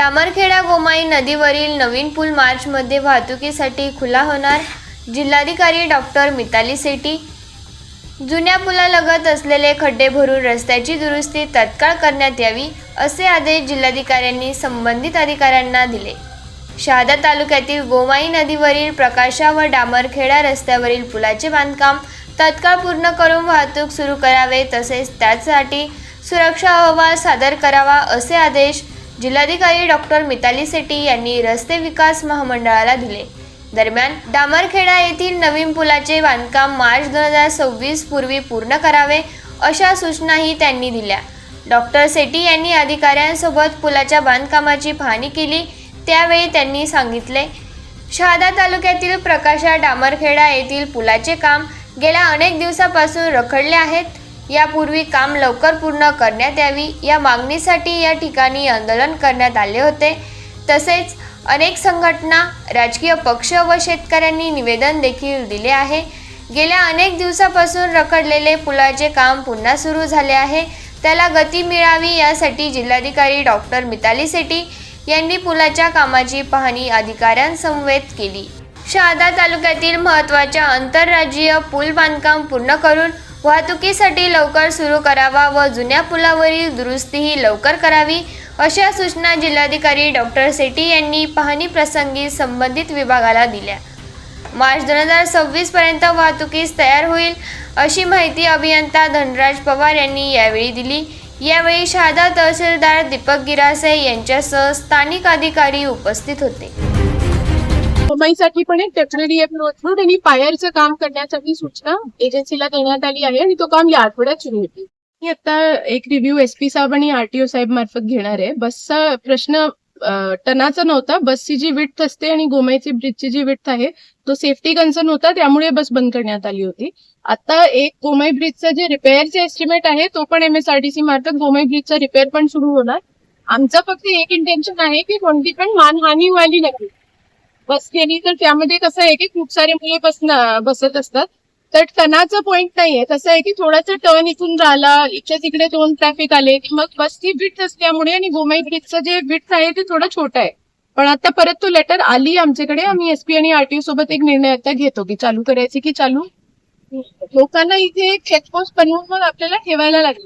डामरखेडा गोमाई नदीवरील नवीन पूल मार्चमध्ये वाहतुकीसाठी खुला होणार? जिल्हाधिकारी डॉक्टर मिताली सेटी जुन्या पुलालगत असलेले खड्डे भरून रस्त्याची दुरुस्ती तत्काळ करण्यात यावी असे आदेश जिल्हाधिकाऱ्यांनी संबंधित अधिकाऱ्यांना दिले. शहादा तालुक्यातील गोमाई नदीवरील प्रकाशा व डामरखेडा रस्त्यावरील पुलाचे बांधकाम तत्काळ पूर्ण करून वाहतूक सुरू करावे तसेच त्यासाठी सुरक्षा अहवाल सादर करावा असे आदेश जिल्हाधिकारी डॉक्टर मिताली सेटी यांनी रस्ते विकास महामंडळाला दिले. दरम्यान डामरखेडा येथील नवीन पुलाचे बांधकाम मार्च दोन हजार सव्वीस पूर्वी पूर्ण करावे अशा सूचनाही त्यांनी दिल्या. डॉक्टर सेटी यांनी अधिकाऱ्यांसोबत पुलाच्या बांधकामाची पाहणी केली त्यावेळी त्यांनी सांगितले शहादा तालुक्यातील प्रकाशा डामरखेडा येथील पुलाचे काम गेल्या अनेक दिवसापासून रखडले आहेत. यापूर्वी काम लवकर पूर्ण करण्यात यावी. या मागणीसाठी या ठिकाणी आंदोलन करण्यात आले होते. तसेच अनेक संघटना राजकीय पक्ष व शेतकऱ्यांनी निवेदन देखील दिले आहे. गेल्या अनेक दिवसापासून रखडलेले पुलाचे काम पुन्हा सुरू झाले आहे. त्याला गती मिळावी यासाठी जिल्हाधिकारी डॉक्टर मिताली सेटी यांनी पुलाच्या कामाची पाहणी अधिकाऱ्यांसमवेत केली. शहादा तालुक्यातील महत्त्वाच्या आंतरराज्यीय पूल बांधकाम पूर्ण करून वाहतुकीसाठी लवकर सुरू करावा व जुन्या पुलावरील दुरुस्तीही लवकर करावी अशा सूचना जिल्हाधिकारी डॉक्टर सेटी यांनी पाहणी प्रसंगी संबंधित विभागाला दिल्या. मार्च दोन हजार सव्वीस पर्यंत वाहतुकीस तयार होईल अशी माहिती अभियंता धनराज पवार यांनी यावेळी दिली. यावेळी शहादा तहसीलदार दीपक गिरासे यांच्यासह स्थानिक अधिकारी उपस्थित होते. मुंबईसाठी पण एक टेक्नरी म्हणून आणि पायरचं काम करण्यासाठी सूचना एजन्सीला देण्यात आली आहे आणि तो काम या आठवड्यात सुरू होती मी आता एक रिव्ह्यू एसपी साहेब आणि आरटीओ साहेब मार्फत घेणार आहे. बसचा प्रश्न टनाचा नव्हता. बसची जी विड्थ असते आणि गोमाईची ब्रिजची जी विड्थ आहे तो सेफ्टी कन्सर्न होता त्यामुळे बस बंद करण्यात आली होती. आता एक गोमाई ब्रिजचा जे रिपेअरचे एस्टिमेट आहे तो पण एमएसआरटीसी मार्फत गोमाई ब्रिजचा रिपेअर पण सुरू होणार. आमचं फक्त एक इंटेन्शन आहे की कोणती पण मानहानी व्हायली नाही बस गेली तर त्यामध्ये कसं आहे की खूप सारे मुले बसन बसत असतात. तर टनाचा पॉइंट नाहीये. कसं आहे की थोडासा टर्न इथून राहिला इकडे तिकडे दोन ट्रॅफिक आले की मग बसची बिट असल्यामुळे आणि गोमाई ब्रिजचं जे बिट आहे ते थोडं छोटं आहे. पण आता परत तो लेटर आली आमच्याकडे आम्ही एसपी आणि आरटीओ सोबत एक निर्णय आता घेतो की चालू करायची की चालू. लोकांना इथे एक चेकपोस्ट बनवून मग आपल्याला ठेवायला लागेल.